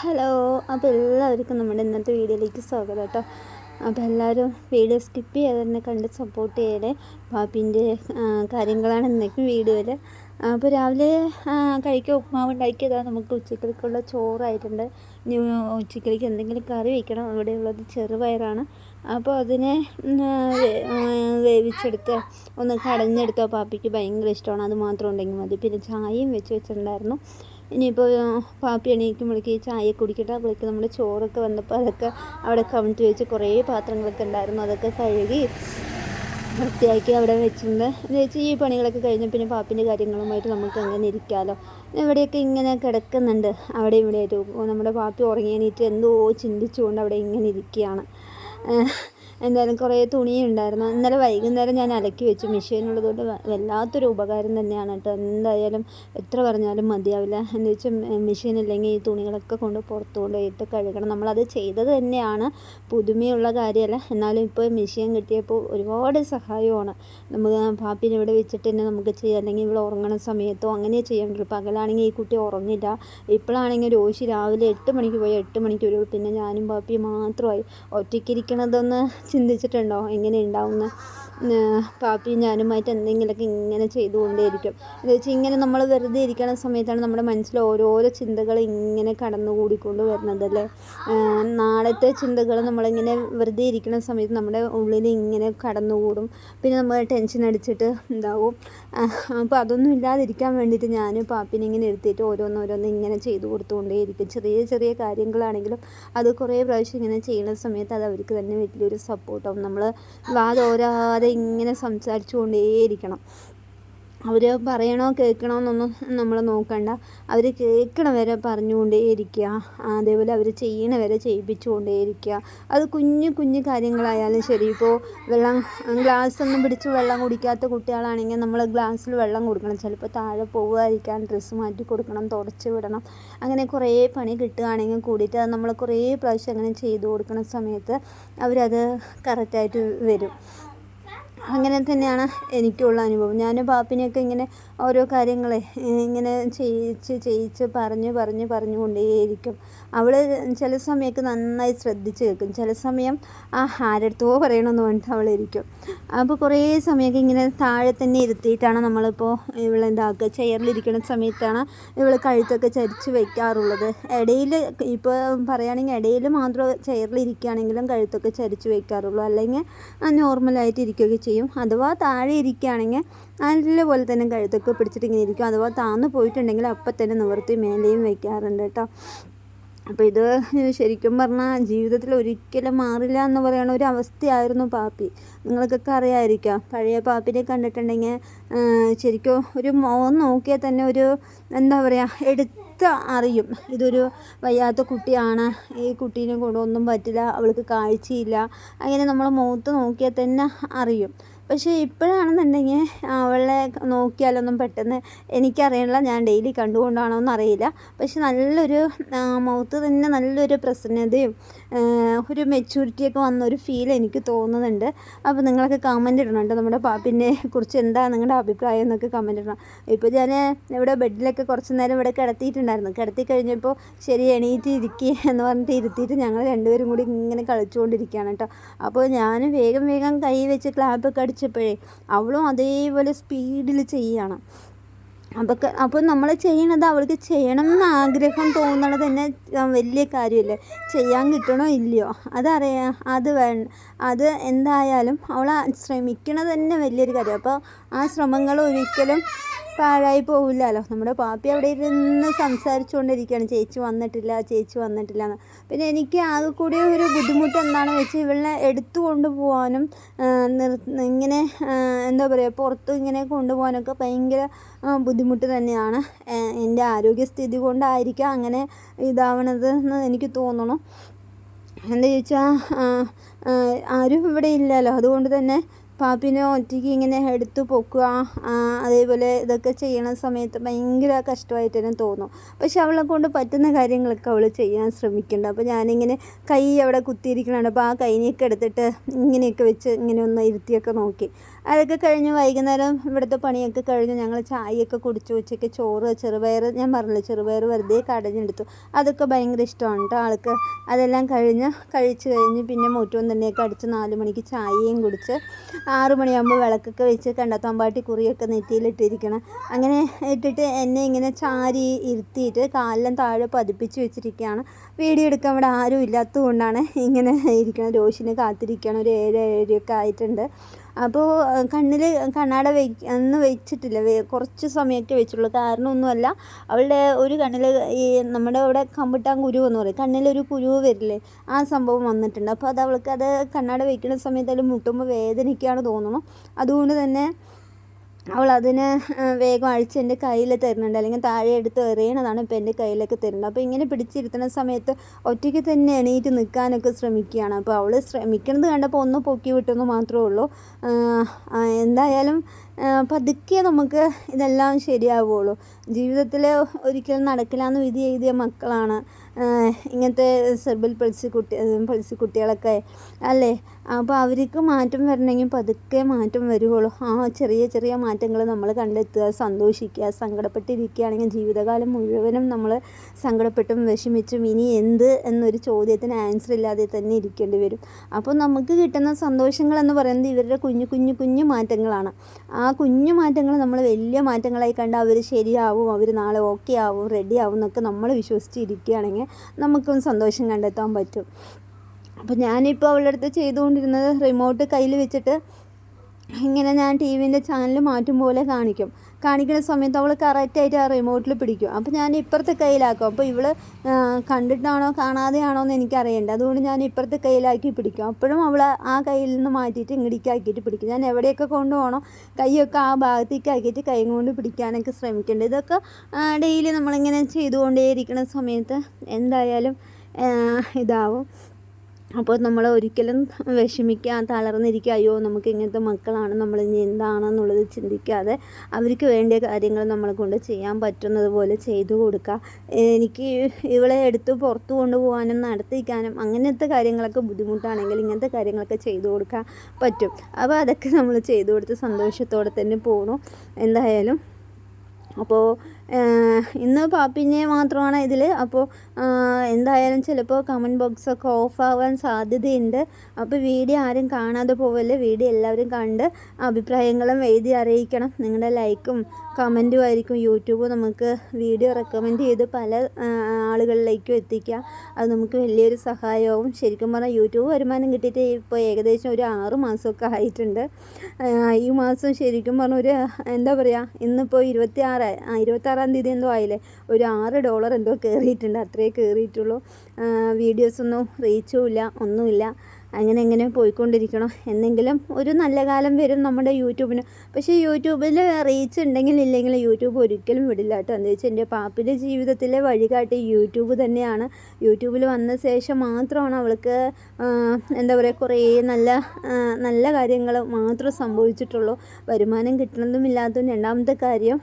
Hello അപ്പോൾ എല്ലാവർക്കും നമ്മുടെ ഇന്നത്തെ വീഡിയോയിലേക്ക് സ്വാഗതം കേട്ടോ. അപ്പോൾ എല്ലാവരും വീഡിയോ സ്കിപ്പ് ചെയ്യാതെ തന്നെ കണ്ട് സപ്പോർട്ട് ചെയ്യണേ പാപ്പിന്റെ കാര്യങ്ങളാണ് ഇന്നേക്കും വീഡിയോയിൽ അപ്പോൾ രാവിലെ കഴിക്കുക ഉപ്മാവ് ഉണ്ടാക്കിയതാണ് നമുക്ക് ഉച്ചക്കലേക്കുള്ള ചോറായിട്ടുണ്ട്. ഇനി ഉച്ചക്കലേക്ക് എന്തെങ്കിലും കറി വയ്ക്കണം ഇവിടെയുള്ളത് ചെറുപയറാണ്. അപ്പോൾ അതിനെ വേവിച്ചെടുത്ത് ഒന്ന് കടഞ്ഞെടുത്തോ പാപ്പിക്ക് ഭയങ്കര ഇഷ്ടമാണ്. അത് മാത്രം ഉണ്ടെങ്കിൽ മതി. പിന്നെ ചായയും വെച്ച് വെച്ചിട്ടുണ്ടായിരുന്നു. ഇനിയിപ്പോൾ പാപ്പി എണീക്കുമ്പോഴേക്ക് ചായ കുടിക്കട്ടെ അപ്പോഴേക്ക് നമ്മുടെ ചോറൊക്കെ വന്നപ്പോൾ അതൊക്കെ അവിടെ കമിഴ്ത്തി വെച്ച് കുറേ പാത്രങ്ങളൊക്കെ ഉണ്ടായിരുന്നു അതൊക്കെ കഴുകി വൃത്തിയാക്കി അവിടെ വെച്ചിട്ടുണ്ട് എന്ന് വെച്ചാൽ ഈ പണികളൊക്കെ കഴിഞ്ഞ പിന്നെ പാപ്പിന്റെ കാര്യങ്ങളുമായിട്ട് നമുക്ക് അങ്ങനെ ഇരിക്കാമല്ലോ ഇവിടെയൊക്കെ ഇങ്ങനെ കിടക്കുന്നുണ്ട് അവിടെ ഇവിടെ ആയിട്ട്. നമ്മുടെ പാപ്പി ഉറങ്ങി എണീറ്റ് എന്തോ ചിന്തിച്ചുകൊണ്ട് അവിടെ ഇങ്ങനെ ഇരിക്കുകയാണ്. എന്തായാലും കുറേ തുണിയുണ്ടായിരുന്നു. ഇന്നലെ വൈകുന്നേരം ഞാൻ അലക്കി വെച്ചു. മെഷീനുള്ളതുകൊണ്ട് വല്ലാത്തൊരു ഉപകാരം തന്നെയാണ് കേട്ടോ. എന്തായാലും എത്ര പറഞ്ഞാലും മതിയാവില്ല. എന്ന് വെച്ചാൽ മെഷീൻ ഇല്ലെങ്കിൽ ഈ തുണികളൊക്കെ കൊണ്ട് പുറത്ത് കൊണ്ടുപോയിട്ട് കഴുകണം. നമ്മളത് ചെയ്തത് തന്നെയാണ്. പുതുമയുള്ള കാര്യമല്ല. എന്നാലും ഇപ്പോൾ മെഷീൻ കിട്ടിയപ്പോൾ ഒരുപാട് സഹായമാണ്. നമുക്ക് പാപ്പിനെ ഇവിടെ വെച്ചിട്ട് തന്നെ നമുക്ക് ചെയ്യാം. അല്ലെങ്കിൽ ഇവിടെ ഉറങ്ങണ സമയത്തോ അങ്ങനെ ചെയ്യാൻ പറ്റുള്ളൂ പകലാണെങ്കിൽ ഈ കുട്ടി ഉറങ്ങില്ല. ഇപ്പോഴാണെങ്കിൽ രോശി രാവിലെ എട്ട് മണിക്ക് പോയി എട്ട് മണിക്ക് വരുള്ളൂ. പിന്നെ ഞാനും പാപ്പിയും മാത്രമായി ഒറ്റയ്ക്കിരിക്കണതൊന്ന് ചിന്തിച്ചിട്ടുണ്ടോ? എങ്ങനെ ഉണ്ടാവുന്ന പാപ്പി ഞാനുമായിട്ട് എന്തെങ്കിലുമൊക്കെ ഇങ്ങനെ ചെയ്തുകൊണ്ടേയിരിക്കും. എന്ന് വെച്ചാൽ ഇങ്ങനെ നമ്മൾ വെറുതെ ഇരിക്കുന്ന സമയത്താണ് നമ്മുടെ മനസ്സിൽ ഓരോരോ ചിന്തകൾ ഇങ്ങനെ കടന്നുകൂടിക്കൊണ്ട് വരുന്നതല്ലേ നാളത്തെ ചിന്തകൾ നമ്മളിങ്ങനെ വെറുതെ ഇരിക്കുന്ന സമയത്ത് നമ്മുടെ ഉള്ളിൽ ഇങ്ങനെ കടന്നുകൂടും. പിന്നെ നമ്മൾ ടെൻഷൻ അടിച്ചിട്ട് ഉണ്ടാവും അപ്പോൾ അതൊന്നും ഇല്ലാതിരിക്കാൻ വേണ്ടിയിട്ട് ഞാൻ പാപ്പിനെ ഇങ്ങനെ എടുത്തിട്ട് ഓരോന്നോരോന്ന് ഇങ്ങനെ ചെയ്തു കൊടുത്തുകൊണ്ടേയിരിക്കും. ചെറിയ ചെറിയ കാര്യങ്ങളാണെങ്കിലും അത് കുറേ പ്രാവശ്യം ഇങ്ങനെ ചെയ്യുന്ന സമയത്ത് അത് അവർക്ക് തന്നെ വലിയൊരു സപ്പോർട്ടാവും നമ്മൾ വാതോരാതെ ഇങ്ങനെ സംസാരിച്ചു കൊണ്ടേയിരിക്കണം അവർ പറയണോ കേൾക്കണോ എന്നൊന്നും നമ്മൾ നോക്കണ്ട. അവർ കേൾക്കണ വരെ പറഞ്ഞുകൊണ്ടേ ഇരിക്കുക അതേപോലെ അവർ ചെയ്യണ വരെ ചെയ്യിപ്പിച്ചുകൊണ്ടേ ഇരിക്കുക അത് കുഞ്ഞു കുഞ്ഞു കാര്യങ്ങളായാലും ശരി. ഇപ്പോൾ വെള്ളം ഗ്ലാസ് ഒന്നും പിടിച്ച് വെള്ളം കുടിക്കാത്ത കുട്ടികളാണെങ്കിൽ നമ്മൾ ഗ്ലാസ്സിൽ വെള്ളം കൊടുക്കണം. ചിലപ്പോൾ താഴെ പോവുകയായിരിക്കാൻ ഡ്രസ്സ് മാറ്റി കൊടുക്കണം തുടച്ച് വിടണം. അങ്ങനെ കുറേ പണി കിട്ടുകയാണെങ്കിൽ കൂടിയിട്ട് അത് നമ്മൾ കുറേ പ്രാവശ്യം അങ്ങനെ ചെയ്തു കൊടുക്കുന്ന സമയത്ത് അവരത് കറക്റ്റായിട്ട് വരും. അങ്ങനെ തന്നെയാണ് എനിക്കുള്ള അനുഭവം. ഞാൻ പാപ്പിനെയൊക്കെ ഇങ്ങനെ ഓരോ കാര്യങ്ങളെ ഇങ്ങനെ ചെയ്യിച്ച് ചെയ്യിച്ച് പറഞ്ഞ് പറഞ്ഞ് പറഞ്ഞു കൊണ്ടേയിരിക്കും അവൾ ചില സമയമൊക്കെ നന്നായി ശ്രദ്ധിച്ച് കേൾക്കും. ചില സമയം ആ ആരടുത്തോ പറയണമെന്ന് പറഞ്ഞിട്ട് അവൾ ഇരിക്കും അപ്പോൾ കുറേ സമയമൊക്കെ ഇങ്ങനെ താഴെ തന്നെ ഇരുത്തിയിട്ടാണ് നമ്മളിപ്പോൾ ഇവളെന്താക്കുക ചെയറിലിരിക്കുന്ന സമയത്താണ് ഇവൾ കഴുത്തൊക്കെ ചരിച്ച് വയ്ക്കാറുള്ളത് ഇടയിൽ ഇപ്പോൾ പറയുകയാണെങ്കിൽ ഇടയിൽ മാത്രം ചെയറിലിരിക്കുകയാണെങ്കിലും കഴുത്തൊക്കെ ചരിച്ച് വയ്ക്കാറുള്ളൂ അല്ലെങ്കിൽ നോർമലായിട്ട് ഇരിക്കുകയൊക്കെ ചെയ്യും. അഥവാ താഴെ ഇരിക്കുകയാണെങ്കിൽ നല്ലപോലെ തന്നെ കഴുത്തൊക്കെ പിടിച്ചിട്ട് ഇങ്ങനെ ഇരിക്കും. അഥവാ താന്ന് പോയിട്ടുണ്ടെങ്കിൽ അപ്പം തന്നെ നിവർത്തി മേലെയും വയ്ക്കാറുണ്ട് കേട്ടോ. അപ്പോൾ ഇത് ശരിക്കും പറഞ്ഞാൽ ജീവിതത്തിൽ ഒരിക്കലും മാറില്ല എന്ന് പറയുന്ന ഒരു അവസ്ഥയായിരുന്നു പാപ്പി. നിങ്ങൾക്കൊക്കെ അറിയാമായിരിക്കാം. പഴയ പാപ്പിനെ കണ്ടിട്ടുണ്ടെങ്കിൽ ശരിക്കും ഒരു മോൻ നോക്കിയാൽ തന്നെ ഒരു എന്താ പറയുക എടുത്ത് അറിയും. ഇതൊരു വയ്യാത്ത കുട്ടിയാണ്. ഈ കുട്ടീനെ കൊണ്ടൊന്നും പറ്റില്ല. അവൾക്ക് കാഴ്ചയില്ല. അങ്ങനെ നമ്മൾ മുഖത്ത് നോക്കിയാൽ തന്നെ അറിയും. പക്ഷേ ഇപ്പോഴാണെന്നുണ്ടെങ്കിൽ അവളെ നോക്കിയാലൊന്നും പെട്ടെന്ന് എനിക്കറിയണില്ല. ഞാൻ ഡെയിലി കണ്ടുകൊണ്ടാണോ എന്നറിയില്ല. പക്ഷെ നല്ലൊരു മൗത്ത് തന്നെ നല്ലൊരു പ്രസന്നതയും ഒരു മെച്യൂരിറ്റിയൊക്കെ വന്ന ഒരു ഫീൽ എനിക്ക് തോന്നുന്നുണ്ട്. അപ്പോൾ നിങ്ങളൊക്കെ കമന്റ് ഇടണം നമ്മുടെ പാപ്പിനെ കുറിച്ച് എന്താ നിങ്ങളുടെ അഭിപ്രായം എന്നൊക്കെ കമന്റ് ഇടണം. ഇപ്പോൾ ഞാൻ ഇവിടെ ബെഡിലൊക്കെ കുറച്ച് നേരം ഇവിടെ കിടത്തിയിട്ടുണ്ടായിരുന്നു. കിടത്തി കഴിഞ്ഞപ്പോൾ ശരി എണീറ്റ് ഇരിക്കുക എന്ന് പറഞ്ഞിട്ട് ഇരുത്തിയിട്ട് ഞങ്ങൾ രണ്ടുപേരും കൂടി ഇങ്ങനെ കളിച്ചുകൊണ്ടിരിക്കുകയാണ് കേട്ടോ. അപ്പോൾ ഞാൻ വേഗം വേഗം കൈ വെച്ച് ക്ലാപ്പൊക്കെ അടിച്ച് പഠിച്ചപ്പോഴേ അവളും അതേപോലെ സ്പീഡിൽ ചെയ്യണം. അതൊക്കെ അപ്പോൾ നമ്മൾ ചെയ്യണത് അവൾക്ക് ചെയ്യണം എന്ന് ആഗ്രഹം തോന്നണത് തന്നെ വലിയ കാര്യമല്ലേ ചെയ്യാൻ കിട്ടണോ ഇല്ലയോ? അതറിയാം അത് വേ അത് എന്തായാലും അവൾ ശ്രമിക്കണത് തന്നെ വലിയൊരു കാര്യം. അപ്പോൾ ആ ശ്രമങ്ങൾ ഒരിക്കലും പാഴായി പോവില്ലല്ലോ. നമ്മുടെ പാപ്പി അവിടെ ഇരുന്ന് സംസാരിച്ചുകൊണ്ടിരിക്കുകയാണ്. ചേച്ചി വന്നിട്ടില്ല ചേച്ചി വന്നിട്ടില്ല എന്ന്. പിന്നെ എനിക്ക് ആകെ കൂടി ഒരു ബുദ്ധിമുട്ട് എന്താണെന്ന് വെച്ചാൽ ഇവളെ എടുത്തു കൊണ്ടുപോകാനും ഇങ്ങനെ എന്താ പറയുക പുറത്ത് ഇങ്ങനെ കൊണ്ടുപോകാനൊക്കെ ഭയങ്കര ബുദ്ധിമുട്ട് തന്നെയാണ്. എന്റെ ആരോഗ്യസ്ഥിതി കൊണ്ടായിരിക്കാം അങ്ങനെ ഇതാവണത് എന്ന് എനിക്ക് തോന്നണം. എന്താ ചോദിച്ചാൽ ആരും ഇവിടെ ഇല്ലല്ലോ. അതുകൊണ്ട് തന്നെ പാപ്പിനെ ഒറ്റയ്ക്ക് ഇങ്ങനെ എടുത്തു പൊക്കുക അതേപോലെ ഇതൊക്കെ ചെയ്യണ സമയത്ത് ഭയങ്കര കഷ്ടമായിട്ട് തന്നെ. തോന്നും പക്ഷെ അവളെ കൊണ്ട് പറ്റുന്ന കാര്യങ്ങളൊക്കെ അവൾ ചെയ്യാൻ ശ്രമിക്കുന്നുണ്ട്. അപ്പോൾ ഞാനിങ്ങനെ കൈ അവിടെ കുത്തിയിരിക്കണുണ്ട്. അപ്പോൾ ആ കൈനെയൊക്കെ എടുത്തിട്ട് ഇങ്ങനെയൊക്കെ വെച്ച് ഇങ്ങനെ ഒന്ന് ഇരുത്തിയൊക്കെ നോക്കി. അതൊക്കെ കഴിഞ്ഞ് വൈകുന്നേരം ഇവിടുത്തെ പണിയൊക്കെ കഴിഞ്ഞ് ഞങ്ങൾ ചായയൊക്കെ കുടിച്ചു. ഉച്ചയ്ക്ക് ചോറ് ചെറുപയർ ഞാൻ പറഞ്ഞില്ല ചെറുപയർ വെറുതെ കടഞ്ഞെടുത്തു. അതൊക്കെ ഭയങ്കര ഇഷ്ടമാണ് കേട്ടോ ആൾക്ക്. അതെല്ലാം കഴിഞ്ഞ് കഴിച്ച് കഴിഞ്ഞ് പിന്നെ മുറ്റവും തന്നെയൊക്കെ അടിച്ച് നാല് മണിക്ക് ചായയും കുടിച്ച് ആറ് മണിയാകുമ്പോൾ വിളക്കൊക്കെ വെച്ച് കണ്ടത്തോമ്പാട്ടി കുറിയൊക്കെ നെറ്റിയിലിട്ടിരിക്കണം. അങ്ങനെ ഇട്ടിട്ട് എന്നെ ഇങ്ങനെ ചാരി ഇരുത്തിയിട്ട് കാലിലും താഴെ പതിപ്പിച്ച് വെച്ചിരിക്കുകയാണ്. വീഡിയോ എടുക്കാൻ ഇവിടെ ആരും ഇല്ലാത്തത് കൊണ്ടാണ് ഇങ്ങനെ ഇരിക്കണം രോഷിനെ കാത്തിരിക്കണം ഒരു ഏഴ് ഏഴരയൊക്കെ ആയിട്ടുണ്ട്. അപ്പോൾ കണ്ണിൽ കണ്ണാട വെ അന്ന് വെച്ചിട്ടില്ല. കുറച്ച് സമയമൊക്കെ വെച്ചുള്ളൂ. കാരണമൊന്നുമല്ല അവളുടെ ഒരു കണ്ണിൽ ഈ നമ്മുടെ അവിടെ കമ്പിട്ടാൻ കുരു എന്ന് പറയും. കണ്ണിലൊരു കുരുവ് വരില്ലേ ആ സംഭവം വന്നിട്ടുണ്ട്. അപ്പോൾ അത് അവൾക്ക് അത് കണ്ണാട വയ്ക്കുന്ന സമയത്ത് അതിൽ മുട്ടുമ്പോൾ വേദനിക്കുകയാണ് തോന്നുന്നു അതുകൊണ്ട് തന്നെ അവൾ അതിനെ വേഗം അഴിച്ച് എന്റെ കയ്യിൽ തരുന്നുണ്ട്. അല്ലെങ്കിൽ താഴെ എടുത്ത് എറിയണതാണ് ഇപ്പോൾ എന്റെ കയ്യിലേക്ക് തരുന്നത്. അപ്പോൾ ഇങ്ങനെ പിടിച്ചിരുത്തുന്ന സമയത്ത് ഒറ്റയ്ക്ക് തന്നെ എണീറ്റ് നിൽക്കാനൊക്കെ ശ്രമിക്കുകയാണ്. അപ്പോൾ അവൾ ശ്രമിക്കുന്നത് കണ്ടപ്പോൾ ഒന്ന് പൊക്കി വിട്ടെന്ന് മാത്രമേ ഉള്ളൂ. എന്തായാലും പതുക്കെ നമുക്ക് ഇതെല്ലാം ശരിയാവുള്ളൂ. ജീവിതത്തിൽ ഒരിക്കലും നടക്കില്ല എന്ന് വിധി എഴുതിയ മക്കളാണ്. ഇങ്ങനത്തെ സെർബൽ പൾസി കുട്ടി പൾസി കുട്ടികളൊക്കെ. അല്ലേ? അപ്പോൾ അവർക്ക് മാറ്റം വരണമെങ്കിൽ പതുക്കെ മാറ്റം വരുവുള്ളൂ. ആ ചെറിയ ചെറിയ മാറ്റങ്ങൾ നമ്മൾ കണ്ടെത്തുക സന്തോഷിക്കുക സങ്കടപ്പെട്ടിരിക്കുകയാണെങ്കിൽ ജീവിതകാലം മുഴുവനും നമ്മൾ സങ്കടപ്പെട്ടും വിഷമിച്ചും ഇനി എന്ത് എന്നൊരു ചോദ്യത്തിന് ആൻസർ ഇല്ലാതെ തന്നെ ഇരിക്കേണ്ടി വരും. അപ്പോൾ നമുക്ക് കിട്ടുന്ന സന്തോഷങ്ങൾ എന്ന് പറയുന്നത് ഇവരുടെ കുഞ്ഞു കുഞ്ഞു കുഞ്ഞു മാറ്റങ്ങളാണ്. ആ കുഞ്ഞു മാറ്റങ്ങൾ നമ്മൾ വലിയ മാറ്റങ്ങളായി കണ്ട് അവർ ശരിയാവും അവർ നാളെ ഓക്കെ ആവും റെഡി ആവും എന്നൊക്കെ നമ്മൾ വിശ്വസിച്ചിരിക്കുകയാണെങ്കിൽ നമുക്കും സന്തോഷം കണ്ടെത്താൻ പറ്റും. അപ്പോൾ ഞാനിപ്പോൾ അവളുടെ അടുത്ത് ചെയ്തുകൊണ്ടിരുന്നത് റിമോട്ട് കയ്യിൽ വെച്ചിട്ട് ഇങ്ങനെ ഞാൻ ടി വിന്റെ ചാനൽ മാറ്റും പോലെ കാണിക്കും. കാണിക്കുന്ന സമയത്ത് അവൾ കറക്റ്റായിട്ട് ആ റിമോട്ടിൽ പിടിക്കും. അപ്പോൾ ഞാൻ ഇപ്പുറത്തെ കയ്യിലാക്കും. അപ്പോൾ ഇവൾ കണ്ടിട്ടാണോ കാണാതെയാണോ എന്ന് എനിക്കറിയണ്ട. അതുകൊണ്ട് ഞാൻ ഇപ്പുറത്തെ കയ്യിലാക്കി പിടിക്കും. അപ്പോഴും അവൾ ആ കയ്യിൽ നിന്ന് മാറ്റിയിട്ട് ഇങ്ങടിക്കാക്കിയിട്ട് പിടിക്കും. ഞാൻ എവിടെയൊക്കെ കൊണ്ടുപോകണോ കൈയൊക്കെ ആ ഭാഗത്തേക്ക് ആക്കിയിട്ട് കൈ കൊണ്ട് പിടിക്കാനൊക്കെ ശ്രമിക്കേണ്ട. ഇതൊക്കെ ഡെയിലി നമ്മളിങ്ങനെ ചെയ്തുകൊണ്ടേയിരിക്കുന്ന സമയത്ത് എന്തായാലും ഇതാവും. അപ്പോൾ നമ്മൾ ഒരിക്കലും വിഷമിക്കുക തളർന്നിരിക്കുക അയ്യോ നമുക്ക് ഇങ്ങനത്തെ മക്കളാണ് നമ്മൾ ഇനി എന്താണെന്നുള്ളത് ചിന്തിക്കാതെ അവർക്ക് വേണ്ടിയ കാര്യങ്ങൾ നമ്മളെ കൊണ്ട് ചെയ്യാൻ പറ്റുന്നതുപോലെ ചെയ്തു കൊടുക്കുക എനിക്ക് ഇവളെ എടുത്ത് പുറത്തു കൊണ്ടുപോകാനും നടത്തിക്കാനും അങ്ങനത്തെ കാര്യങ്ങളൊക്കെ ബുദ്ധിമുട്ടാണെങ്കിൽ ഇങ്ങനത്തെ കാര്യങ്ങളൊക്കെ ചെയ്തു കൊടുക്കാൻ പറ്റും. അപ്പോൾ അതൊക്കെ നമ്മൾ ചെയ്തു കൊടുത്ത് സന്തോഷത്തോടെ തന്നെ പോകണു എന്തായാലും അപ്പോൾ ഇന്ന് പാപ്പിനെ മാത്രമാണ് ഇതിൽ അപ്പോൾ എന്തായാലും ചിലപ്പോൾ കമന്റ് ബോക്സൊക്കെ ഓഫാവാൻ സാധ്യതയുണ്ട്. അപ്പോൾ വീഡിയോ ആരും കാണാതെ പോവല്ലേ? വീഡിയോ എല്ലാവരും കണ്ട് അഭിപ്രായങ്ങളും എഴുതി അറിയിക്കണം. നിങ്ങളുടെ ലൈക്കും കമന്റും ആയിരിക്കും. യൂട്യൂബ് നമുക്ക് വീഡിയോ റെക്കമെൻഡ് ചെയ്ത് പല ആളുകളിലേക്കും എത്തിക്കുക അത് നമുക്ക് വലിയൊരു സഹായവും ശരിക്കും പറഞ്ഞാൽ യൂട്യൂബ് വരുമാനം കിട്ടിയിട്ട് ഇപ്പോൾ ഏകദേശം ഒരു ആറ് മാസമൊക്കെ ആയിട്ടുണ്ട്. ഈ മാസം ശരിക്കും പറഞ്ഞാൽ ഒരു എന്താ പറയുക ഇന്നിപ്പോൾ ഇരുപത്തി ഇരുപത്താറാം തീയതി എന്തോ ആയില്ലേ? ഒരു ആറ് ഡോളർ എന്തോ കയറിയിട്ടുണ്ട് അത്രയേ കയറിയിട്ടുള്ളൂ വീഡിയോസൊന്നും റീച്ചും ഇല്ല ഒന്നുമില്ല. അങ്ങനെ എങ്ങനെ പോയിക്കൊണ്ടിരിക്കണം. എന്നെങ്കിലും ഒരു നല്ല കാലം വരും നമ്മുടെ യൂട്യൂബിന്. പക്ഷേ യൂട്യൂബിൽ റീച്ച് ഉണ്ടെങ്കിൽ ഇല്ലെങ്കിൽ യൂട്യൂബ് ഒരിക്കലും വിടില്ല കേട്ടോ. എന്താ വെച്ചാൽ എന്റെ പാപ്പിന്റെ ജീവിതത്തിലെ വഴികാട്ടി യൂട്യൂബ് തന്നെയാണ്. യൂട്യൂബിൽ വന്ന ശേഷം മാത്രമാണ് അവൾക്ക് എന്താ പറയുക കുറേ നല്ല നല്ല കാര്യങ്ങൾ മാത്രം സംഭവിച്ചിട്ടുള്ളൂ. വരുമാനം കിട്ടണതും ഇല്ലാത്തതും രണ്ടാമത്തെ കാര്യം